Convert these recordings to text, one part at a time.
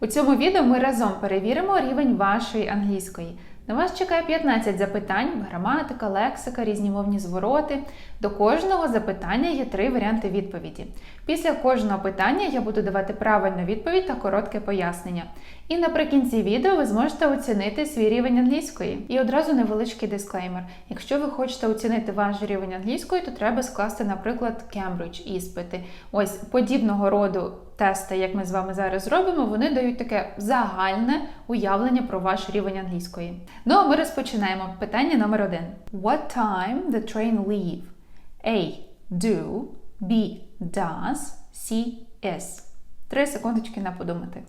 У цьому відео ми разом перевіримо рівень вашої англійської. На вас чекає 15 запитань, граматика, лексика, різні мовні звороти. До кожного запитання є три варіанти відповіді. Після кожного питання я буду давати правильну відповідь та коротке пояснення. І наприкінці відео ви зможете оцінити свій рівень англійської. І одразу невеличкий дисклеймер. Якщо ви хочете оцінити ваш рівень англійської, то треба скласти, наприклад, Cambridge іспити. Ось подібного роду тести, як ми з вами зараз зробимо, вони дають таке загальне уявлення про ваш рівень англійської. Ну а ми розпочинаємо. Питання номер один: What time the train leave? A. Do. B. Does. C. Is. Три секундочки на подумати.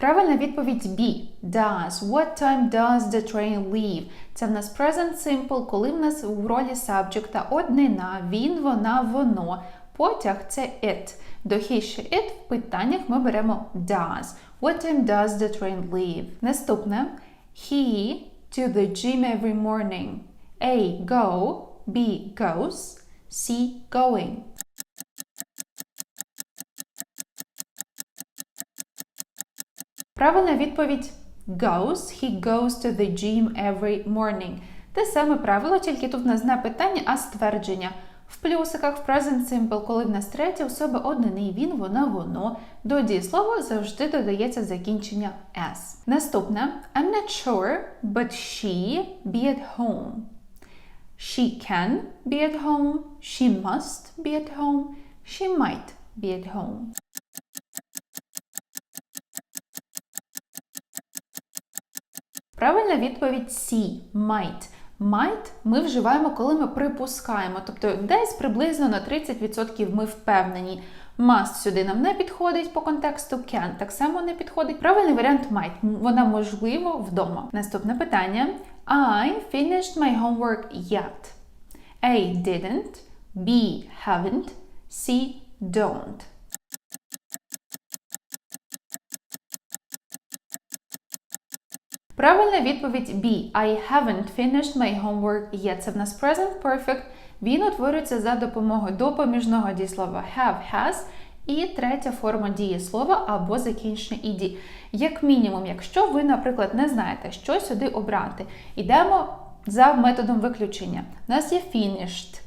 Правильна відповідь B. Does. What time does the train leave? Це в нас present simple, коли в нас в ролі subject однина, він, вона, воно. Потяг це it. До he, ще it в питаннях ми беремо does. What time does the train leave? Наступне. He to the gym every morning. A. Go. B. Goes. C. Going. Правильна відповідь goes. He goes to the gym every morning. Те саме правило, тільки тут в нас не питання, а ствердження. В плюсиках, в present simple, коли в нас третя особа однини, він, вона, воно. До дієслова завжди додається закінчення s. Наступне I'm not sure, but she be at home. She can be at home. She must be at home. She might be at home. Правильна відповідь C. Might. Might ми вживаємо, коли ми припускаємо, тобто десь приблизно на 30% ми впевнені. Must сюди нам не підходить по контексту, can так само не підходить. Правильний варіант might. Вона можливо вдома. Наступне питання. I finished my homework yet. A. Didn't. B. Haven't. C. Don't. Правильна відповідь B. I haven't finished my homework yet. Це в нас present perfect. Він утворюється за допомогою допоміжного дієслова have, has і третя форма дієслова або закінчення ed. Як мінімум, якщо ви, наприклад, не знаєте, що сюди обрати, йдемо за методом виключення. У нас є finished.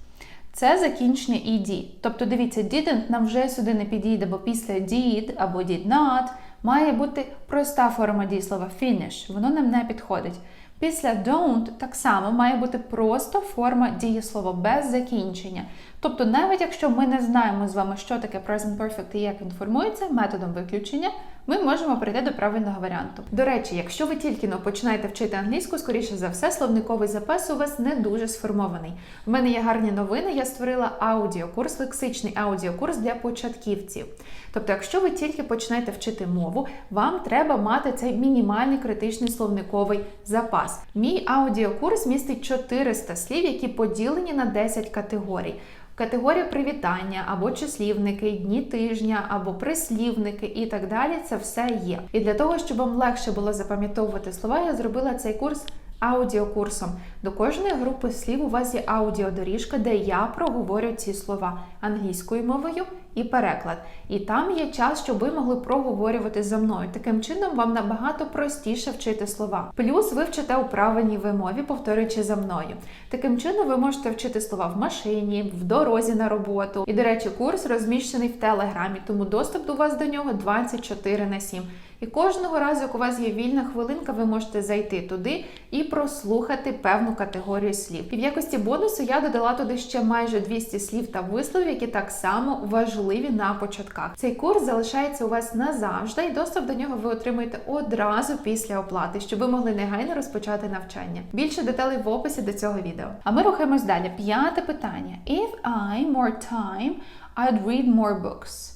Це закінчення ed. Тобто, дивіться, didn't нам вже сюди не підійде, бо після did або did not має бути проста форма дієслова finish. Воно нам не підходить. Після don't так само має бути просто форма дієслова без закінчення. Тобто, навіть якщо ми не знаємо з вами, що таке present perfect і як він формується, методом виключення, ми можемо перейти до правильного варіанту. До речі, якщо ви тільки но починаєте вчити англійську, скоріше за все, словниковий запас у вас не дуже сформований. В мене є гарні новини, я створила аудіокурс, лексичний аудіокурс для початківців. Тобто, якщо ви тільки починаєте вчити мову, вам треба мати цей мінімальний критичний словниковий запас. Мій аудіокурс містить 400 слів, які поділені на 10 категорій. Категорія привітання або числівники, дні тижня, або прислівники і так далі. Це все є. І для того, щоб вам легше було запам'ятовувати слова, я зробила цей курс аудіокурсом. До кожної групи слів у вас є аудіодоріжка, де я проговорю ці слова англійською мовою і переклад. І там є час, щоб ви могли проговорювати за мною. Таким чином, вам набагато простіше вчити слова. Плюс ви вчите у правильній вимові, повторюючи за мною. Таким чином, ви можете вчити слова в машині, в дорозі на роботу. І, до речі, курс розміщений в телеграмі, тому доступ до вас до нього 24 на 7. І кожного разу, як у вас є вільна хвилинка, ви можете зайти туди і прослухати певну категорію слів. І в якості бонусу я додала туди ще майже 200 слів та висловів, які так само важливі на початках. Цей курс залишається у вас назавжди, і доступ до нього ви отримаєте одразу після оплати, щоб ви могли негайно розпочати навчання. Більше деталей в описі до цього відео. А ми рухаємось далі. П'яте питання: If I more time, I'd read more books.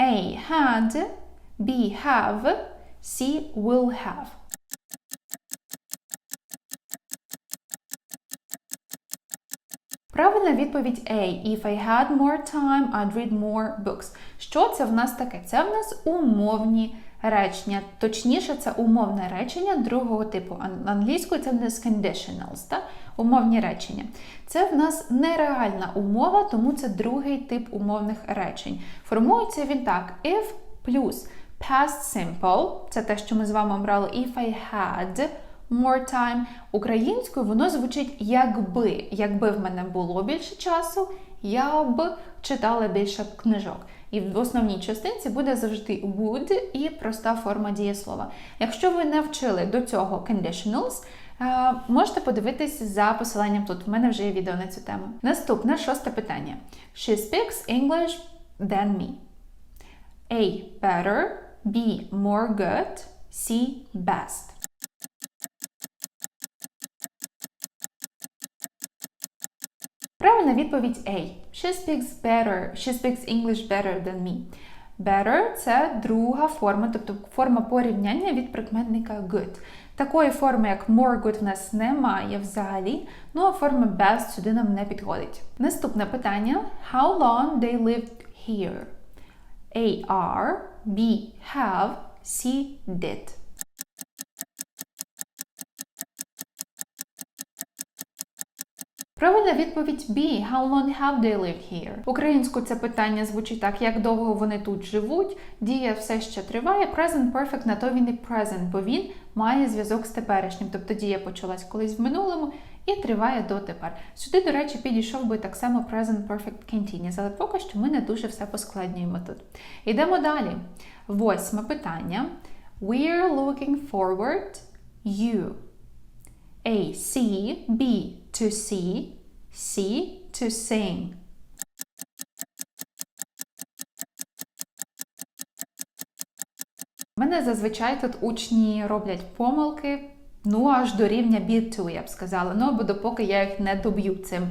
A. Had B. Have. C. Will have. Правильна відповідь A. If I had more time, I'd read more books. Що це в нас таке? Це в нас умовні речення. Точніше, це умовне речення другого типу. Ан- Англійською це в нас conditionals, так? умовні речення. Це в нас нереальна умова, тому це другий тип умовних речень. Формується він так: if плюс past simple, це те, що ми з вами брали, if I had more time. Українською воно звучить якби. Якби в мене було більше часу, я б читала більше книжок. І в основній частинці буде завжди would і проста форма дієслова. Якщо ви не вчили до цього conditionals, е, можете подивитись за посиланням тут. У мене вже є відео на цю тему. Наступне шосте питання. She speaks English than me. A. Better. B. More good. C. Best. Правильна відповідь A. She speaks better. She speaks English better than me. Better це друга форма, тобто форма порівняння від прикметника good. Такої форми, як more good, в нас немає взагалі, ну а форма best сюди нам не підходить. Наступне питання: How long they lived here? A. B. Have, C. Did. Правильна відповідь B. How long have they lived here? Українською це питання звучить так, як довго вони тут живуть. Дія все ще триває. Present perfect на то він і present, бо він має зв'язок з теперішнім. Тобто дія почалась колись в минулому і триває дотепер. Сюди, до речі, підійшов би так само present perfect continuous, але поки що ми не дуже все поскладнюємо тут. Йдемо далі. Восьме питання. We're looking forward you. A. See. B. To see. C. To sing. Мене зазвичай тут учні роблять помилки, ну аж до рівня be to, я б сказала. Ну або допоки я їх не доб'ю цим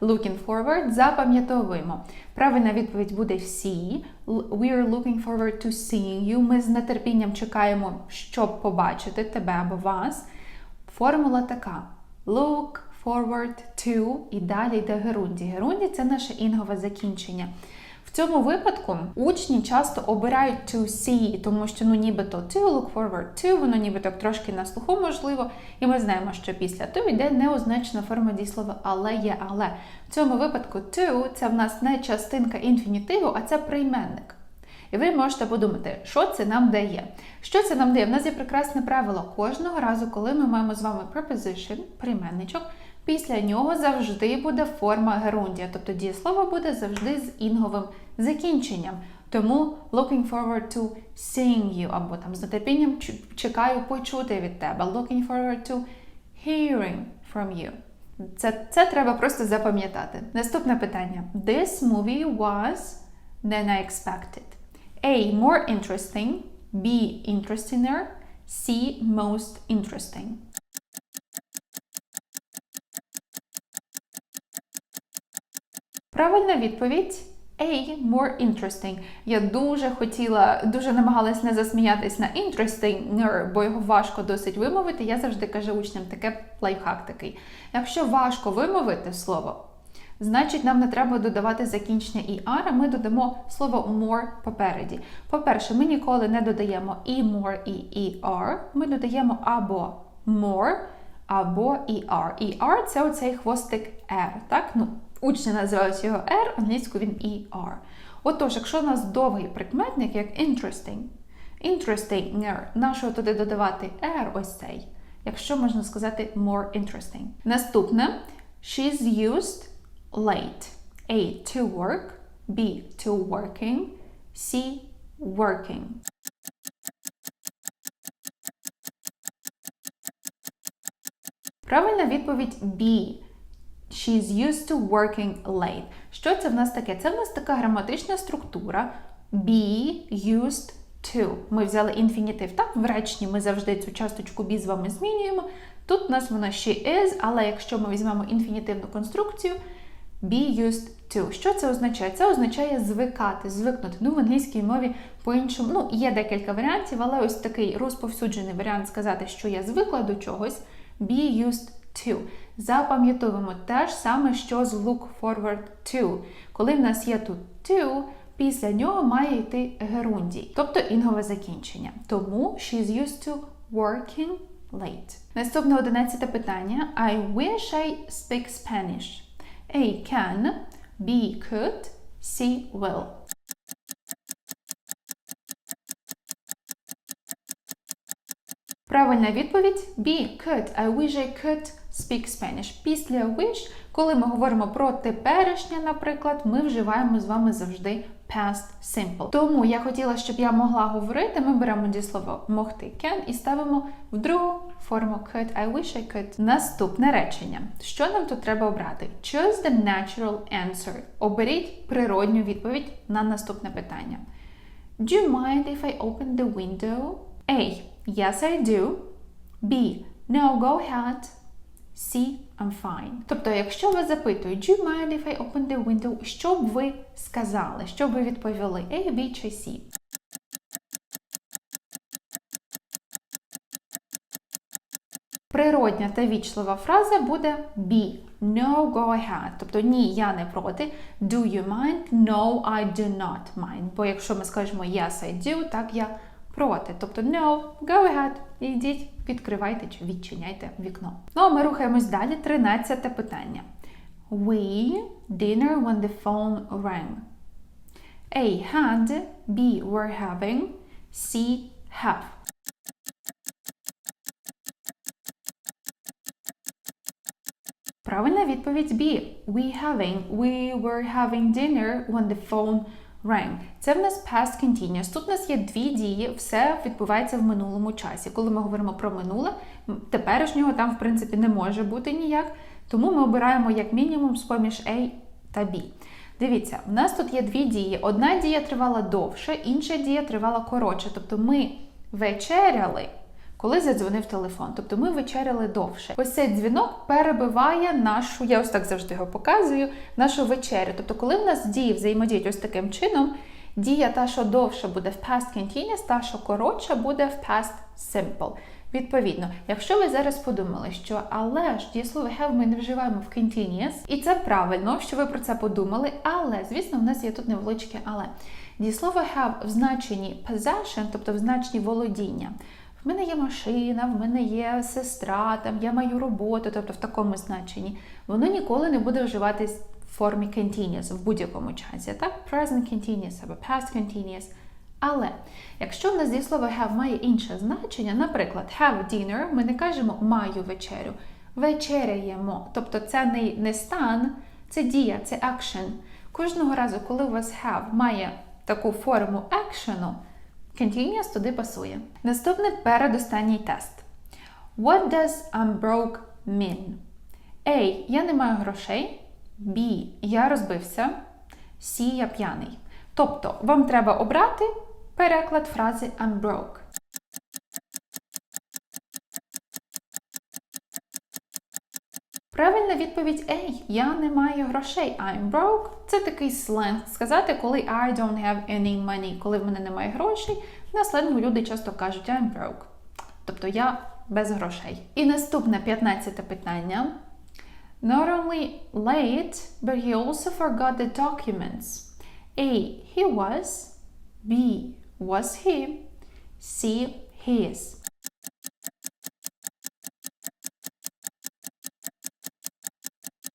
looking forward, запам'ятовуємо. Правильна відповідь буде. L- We are looking forward to seeing you. Ми з нетерпінням чекаємо, щоб побачити тебе або вас. Формула така: look forward to і далі йде герунді. Герунді це наше інгове закінчення. Цьому випадку учні часто обирають to see, тому що ну нібито to look forward to, воно нібито трошки на слуху можливо, і ми знаємо, що після to йде неозначена форма дієслова але є але. В цьому випадку to це в нас не частинка інфінітиву, а це прийменник. І ви можете подумати, що це нам дає. Що це нам дає? В нас є прекрасне правило. Кожного разу, коли ми маємо з вами preposition, прийменничок, після нього завжди буде форма герундія, тобто дієслово буде завжди з інговим закінченням. Тому looking forward to seeing you, або там з нетерпінням чекаю почути від тебе. Looking forward to hearing from you. Це, це треба просто запам'ятати. Наступне питання. This movie was than I expected. A. More interesting. B. Interestinger. C. Most interesting. Правильна відповідь A. More interesting. Я дуже хотіла, дуже намагалась не засміятись на interesting, бо його важко досить вимовити. Я завжди кажу учням таке лайфхак такий. Якщо важко вимовити слово, значить нам не треба додавати закінчення «er», ми додамо слово more попереді. По-перше, ми ніколи не додаємо і more, і «er», ми додаємо або more, або «er». «Er» – це оцей хвостик «r», так? Ну, Учні називають його R, англійською він ER. Отож, якщо у нас довгий прикметник, як interesting, interesting, нашого туди додавати R ось цей, якщо можна сказати more interesting. Наступне she's used late. A. To work, B. To working, C. Working. Правильна відповідь B. She's used to working late. Що це в нас таке? Це в нас така граматична структура be used to. Ми взяли інфінітив. Так, в реченні ми завжди цю часточку be з вами змінюємо. Тут у нас вона she is, але якщо ми візьмемо інфінітивну конструкцію, be used to. Що це означає? Це означає звикати, звикнути. Ну, в англійській мові по-іншому. Ну, є декілька варіантів, але ось такий розповсюджений варіант сказати, що я звикла до чогось. Be used to. Запам'ятовуємо те ж саме, що з look forward to. Коли в нас є тут to, після нього має йти герундій, тобто інгове закінчення. Тому she's used to working late. Наступне одинадцяте питання. I wish I speak Spanish. A. Can. B. Could. C. Will. Правильна відповідь B. Could. I wish I could speak Spanish. Після wish, коли ми говоримо про теперішнє, наприклад, ми вживаємо з вами завжди past simple. Тому я хотіла, щоб я могла говорити, ми беремо дієслово могти can і ставимо в другу форму could. I wish I could. Наступне речення. Що нам тут треба обрати? Choose the natural answer. Оберіть природню відповідь на наступне питання. Do you mind if I open the window? A. Yes, I do. B. No, go ahead. C. I'm fine. Тобто, якщо вас запитують, do you mind if I open the window, що б ви сказали? Що б ви відповіли? A, B чи C? Природня та вічлива фраза буде be. No, go ahead. Тобто ні, я не проти. Do you mind? No, I do not mind. Бо якщо ми скажемо yes, I do, так я проти. Тобто no, go ahead. Ідіть, відкривайте чи відчиняйте вікно. Ну а ми рухаємось далі. Тринадцяте питання. We dinner when the phone rang. A. Had. B. Were having. C. Have. Правильна відповідь B. We having. We were having dinner when the phone rang. Це в нас past continuous. Тут у нас є дві дії, все відбувається в минулому часі. Коли ми говоримо про минуле, теперішнього там, в принципі, не може бути ніяк. Тому ми обираємо як мінімум з-поміж A та B. Дивіться, в нас тут є дві дії. Одна дія тривала довше, інша дія тривала коротше. Тобто ми вечеряли коли задзвонив телефон. Тобто ми вечеряли довше. Ось цей дзвінок перебиває нашу, я ось так завжди його показую, нашу вечерю. Тобто, коли в нас дії взаємодіють ось таким чином, дія та, що довше буде в past continuous, та, що коротша буде в past simple. Відповідно, якщо ви зараз подумали, що але ж дієслово have ми не вживаємо в continuous, і це правильно, що ви про це подумали, але, звісно, в нас є тут невеличке але. Дієслово have в значенні possession, тобто в значенні володіння. В мене є машина, в мене є сестра, там я маю роботу, тобто в такому значенні, воно ніколи не буде вживатись в формі continuous в будь-якому часі. Так, present continuous або past continuous. Але якщо в нас дієслово have має інше значення, наприклад, have dinner, ми не кажемо маю вечерю, вечеряємо. Тобто це не, не стан, це дія, це action. Кожного разу, коли у вас have має таку форму екшену, Continuous туди пасує. Наступний передостанній тест. What does I'm broke mean? A. Я не маю грошей. B. Я розбився. C. Я п'яний. Тобто, вам треба обрати переклад фрази I'm broke. Правильна відповідь A. Я не маю грошей. I'm broke. Це такий сленг сказати, коли I don't have any money, коли в мене немає грошей. На сленгу люди часто кажуть I'm broke. Тобто я без грошей. І наступне 15 питання. Not only late, but he also forgot the documents. A. He was. B. Was he. C. He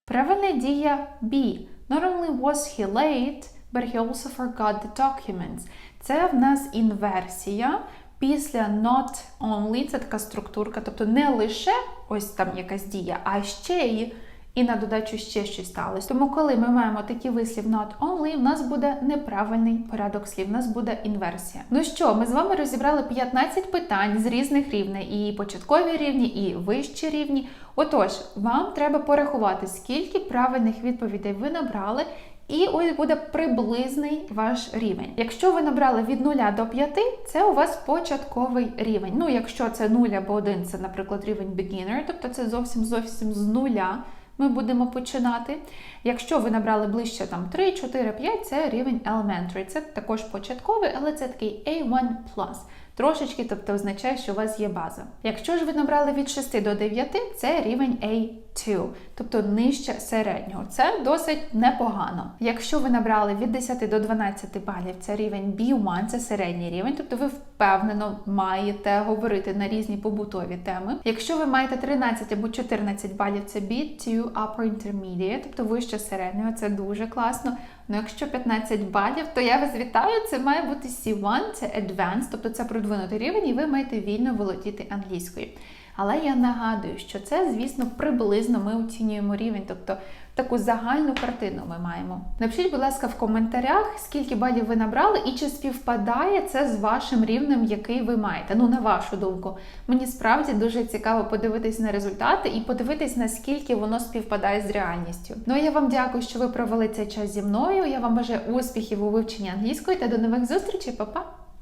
Правильна дія B. Not only was he late, but he also forgot the documents. Це в нас інверсія. Після not only це така структурка, тобто не лише ось там якась дія, а ще й і на додачу ще щось сталося. Тому, коли ми маємо такий вислів not only, в нас буде неправильний порядок слів, в нас буде інверсія. Ну що, ми з вами розібрали 15 питань з різних рівней, і початкові рівні, і вищі рівні. Отож, вам треба порахувати, скільки правильних відповідей ви набрали. І ось буде приблизний ваш рівень. Якщо ви набрали від 0 до 5, це у вас початковий рівень. Ну, якщо це 0 або 1, це, наприклад, рівень beginner, тобто це зовсім зовсім з нуля ми будемо починати. Якщо ви набрали ближче там 3, 4, 5, це рівень elementary. Це також початковий, але це такий A1+. Трошечки, тобто означає, що у вас є база. Якщо ж ви набрали від 6 до 9, це рівень A2, тобто нижче середнього. Це досить непогано. Якщо ви набрали від 10 до 12 балів, це рівень B1, це середній рівень, тобто ви впевнено маєте говорити на різні побутові теми. Якщо ви маєте 13 або 14 балів, це B2 Upper Intermediate, тобто вище середнього, це дуже класно. Ну, якщо 15 балів, то я вас вітаю. Це має бути C1, це Advanced, тобто це продвинутий рівень, і ви маєте вільно володіти англійською. Але я нагадую, що це, звісно, приблизно ми оцінюємо рівень, тобто таку загальну картину ми маємо. Напишіть, будь ласка, в коментарях, скільки балів ви набрали і чи співпадає це з вашим рівнем, який ви маєте. Ну, на вашу думку. Мені справді дуже цікаво подивитись на результати і подивитись, наскільки воно співпадає з реальністю. Ну я вам дякую, що ви провели цей час зі мною. Я вам бажаю успіхів у вивченні англійської та до нових зустрічей, Па-па!